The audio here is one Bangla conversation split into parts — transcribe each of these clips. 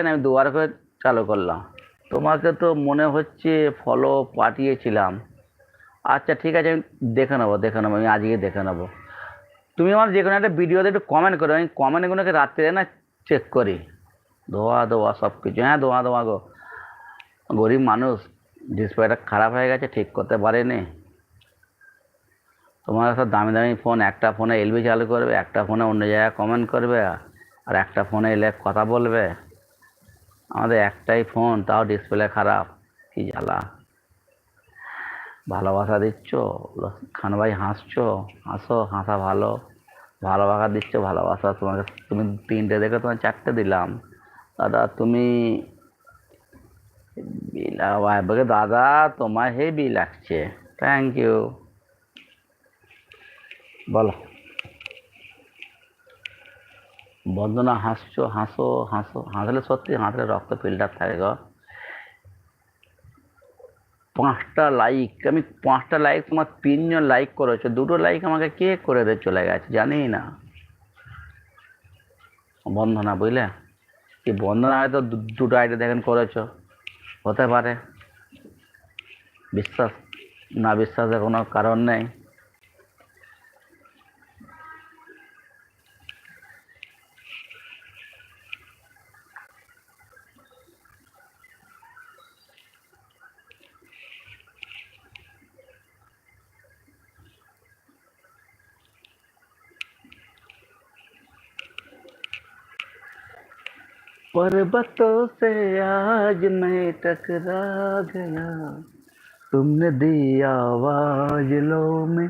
আমি দুবার করে চালু করলাম। তোমাকে তো মনে হচ্ছে ফলো পাঠিয়েছিলাম। আচ্ছা ঠিক আছে, আমি দেখে নেব দেখে নেব, আমি আজকে দেখে নেব। তুমি আমার যে কোনো একটা ভিডিওতে একটু কমেন্ট করো, আমি কমেন্টগুলোকে রাত্রে না চেক করি। ধোয়া ধোয়া সব কিছু হ্যাঁ ধোয়া ধোয়া গো। গরিব মানুষ ডিসপ্লেটা খারাপ হয়ে গেছে, ঠিক করতে পারেনি। তোমার সব দামি দামি ফোন একটা ফোনে এলবি চালু করবে, একটা ফোনে অন্য জায়গায় কমেন্ট করবে, আর একটা ফোনে এলে কথা বলবে। আমাদের একটাই ফোন তাও ডিসপ্লে খারাপ। কি জ্বালা। ভালোবাসা দিচ্ছ খান ভাই হাসছো, হাসো, হাসা ভালো। ভালোবাসা দিচ্ছ, ভালোবাসা তোমাকে, তুমি তিনটে দেখে তোমার চারটে দিলাম। দাদা, তুমি বিলা দাদা তোমার হেবি লাগছে থ্যাংক ইউ বলো। বন্দনা, হাসছো, হাসো হাসো। হাসলে সত্যি, হাসলে রক্ত ফিল্টার থাকে গো। পাঁচটা লাইক আমি পাঁচটা লাইক তোমার তিনজন লাইক করেছ। দুটো লাইক আমাকে কে করে দিয়ে চলে গেছে জানি না। বন্দনা, বুঝলে? কি বন্দনা হয়তো দু- দুটো আইডি দেখেন করেছ। হতে পারে। বিশ্বাস, না বিশ্বাসের কোনো কারণ নেই। पर्वतों से आज मैं टकरा गया तुमने दी आवाज लो में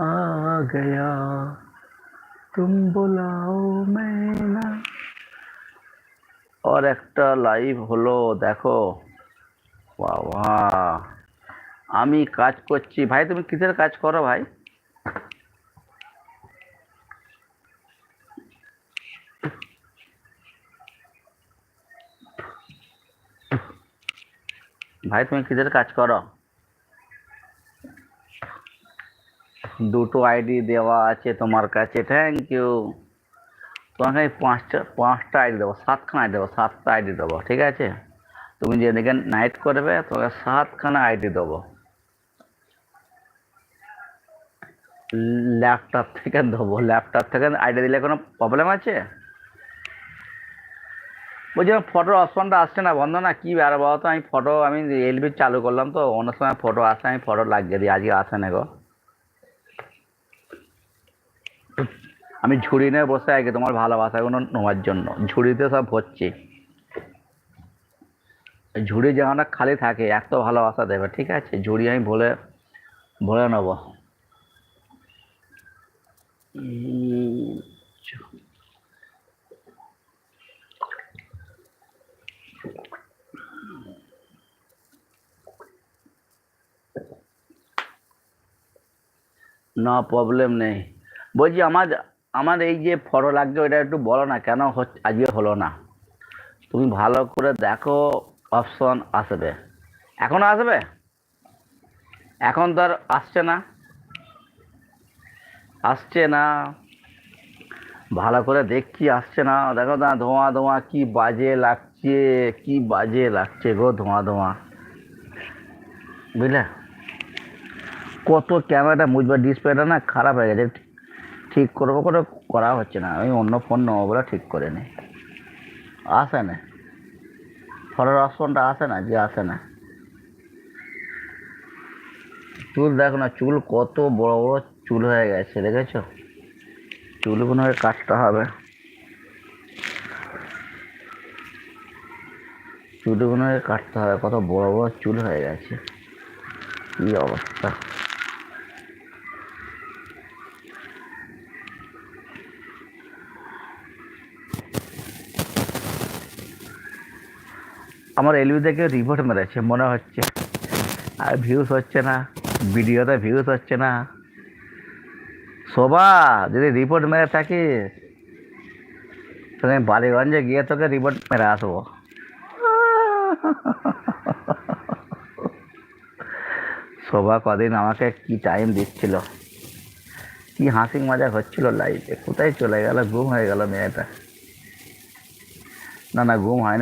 आ गया तुम बुलाओ मैं ना और একটা লাইভ হলো দেখো বাবা আমি কাজ করছি ভাই তুমি কিসের কাজ করো ভাই ভাই, তুমি কিসের কাজ করো? দুটো আইডি দেওয়া আছে তোমার কাছে থ্যাংক ইউ তোমাকে আমি পাঁচটা পাঁচটা আইডি দেবো, সাতখানা আইডি দেবো, সাতটা আইডি দেবো, ঠিক আছে? তুমি যেদিকে নাইট করবে, তোমাকে সাতখানা আইডি দেবো। ল্যাপটপ থেকে দেবো, ল্যাপটপ থেকে আইডি দিলে কোনো প্রবলেম আছে? বলছিলাম ফটো অপশনটা আসছে না, বন্ধ না, কী আর বলো তো আমি ফটো আমি এলবি চালু করলাম তো, অন্য সময় ফটো আসে, আমি ফটো লাগিয়ে দিই, আজকে আসে না গো। আমি ঝুড়ি নিয়ে বসে আগে তোমার ভালোবাসাগুলো নেওয়ার জন্য, ঝুড়িতে সব ভরছি। ঝুড়ি যেখানে খালি থাকে, এত ভালোবাসা দেবে, ঠিক আছে? ঝুড়ি আমি ভরে ভরে নেব। না প্রবলেম নেই। বলছি, আমার আমার এই যে ফটো লাগছে, ওইটা একটু বলো না, কেন আজকে হলো না? তুমি ভালো করে দেখো অপশন আসবে। এখনও আসবে? এখন তো আর আসছে না। আসছে না। ভালো করে দেখছি, আসছে না। দেখো না, ধোঁয়া ধোঁয়া, কি বাজে লাগছে, কি বাজে লাগছে গো, ধোঁয়া ধোঁয়া। বুঝলে? কত ক্যামেরাটা মুজবা ডিসপ্লেটা না খারাপ হয়ে গেছে। ঠিক করব করে করা হচ্ছে না। আমি অন্য ফোন নেব বলে ঠিক করে নিই আসে না। ফটোর অপশনটা আসে না, যে আসে না। চুল দেখো না, চুল কত বড় বড় চুল হয়ে গেছে, দেখেছ? চুলগুলো কাটতে হবে। চুলগুলো কাটতে হবে, কত বড় বড় চুল হয়ে গেছে। কি অবস্থা? আমার এলবি থেকে রিপোর্ট মেরেছে, মনে হচ্ছে। আর ভিউজ হচ্ছে না, ভিডিওতে ভিউজ হচ্ছে না। শোভা, যদি রিপোর্ট মেরে থাকিস, তাহলে আমি বালিগঞ্জে গিয়ে তোকে রিপোর্ট মেরে আসব। শোভা কদিন আমাকে কি টাইম দিচ্ছিল? কি হাসি মজা হচ্ছিল লাইফে কোথায় চলে গেল? ঘুম হয়ে গেল মেয়েটা। না না, ঘুম হয় না।